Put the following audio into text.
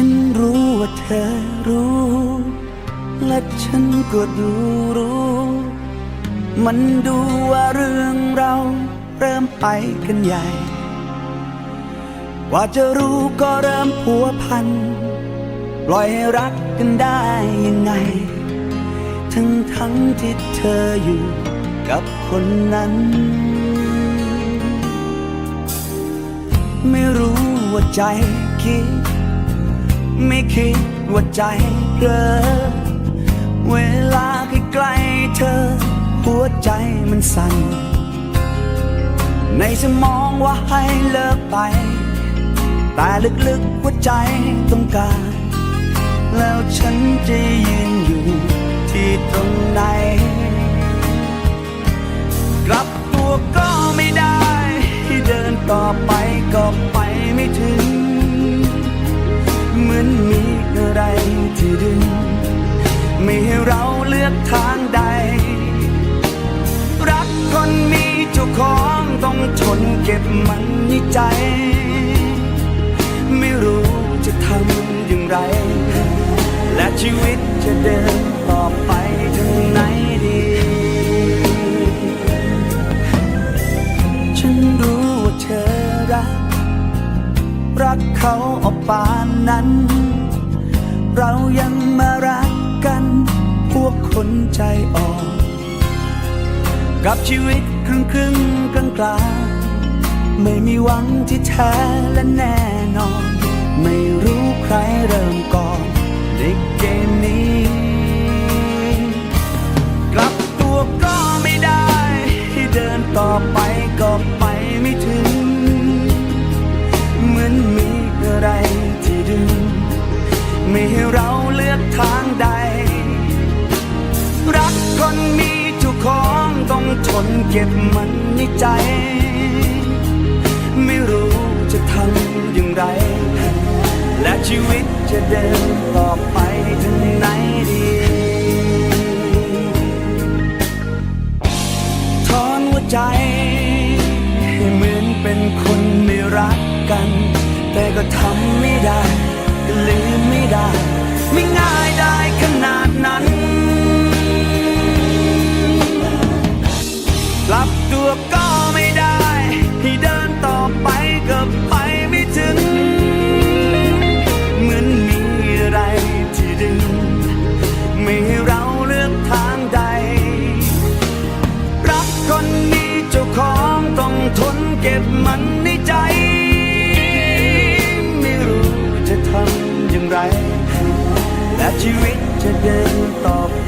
ฉันรู้ว่าเธอรู้ และฉันก็ดูรู้ มันดูว่าเรื่องเราเริ่มไปกันใหญ่ ว่าจะรู้ก็เริ่มพัวพัน ปล่อยให้รักกันได้ยังไง ทั้งทั้งที่เธออยู่กับคนนั้น ไม่รู้ว่าใจคิด ไม่คิดว่าใจเพลอเวลาใกล้ๆเธอ หัวใจมันสั่น ในสมองว่าให้เลิกไป แต่ลึกๆหัวใจต้องการ แล้วฉันจะ อะไรที่ดึง ไม่ให้เราเลือกทางใด รักคนมีเจ้าของต้องทนเก็บมันในใจ ไม่รู้จะทำอย่างไร และชีวิตจะเดินต่อไปถึงไหนดี ฉันรู้ว่าเธอรัก รักเขาออกปานนั้น เรายังมารักกัน พวกคนใจอ่อน กับชีวิตครึ่งครึ่งกลางกลางไม่มีหวังที่แท้และแน่นอน ไม่รู้ใครเริ่มก่อนในเกมนี้ กลับตัวก็ไม่ได้ ที่เดินต่อไปก็ไปไม่ถึง ไม่ให้เราเลือกทางใด รักคนมีเจ้าของต้องทนเก็บมันในใจ ไม่รู้จะทำอย่างไร และชีวิตจะเดินต่อไปถึงไหนดีถอนหัวใจให้เหมือนเป็นคนไม่รักกัน แต่ก็ทำ ไม่ง่ายได้ขนาดนั้นกลับตัวก็ไม่ได้ที่เดินต่อไปก็ไปไม่ถึง เหมือนมีอะไรที่ดึง ไม่ให้เราเลือกทางใด รักคนมีเจ้าของต้องทนเก็บมัน ชีวิตจะเดินต่อไป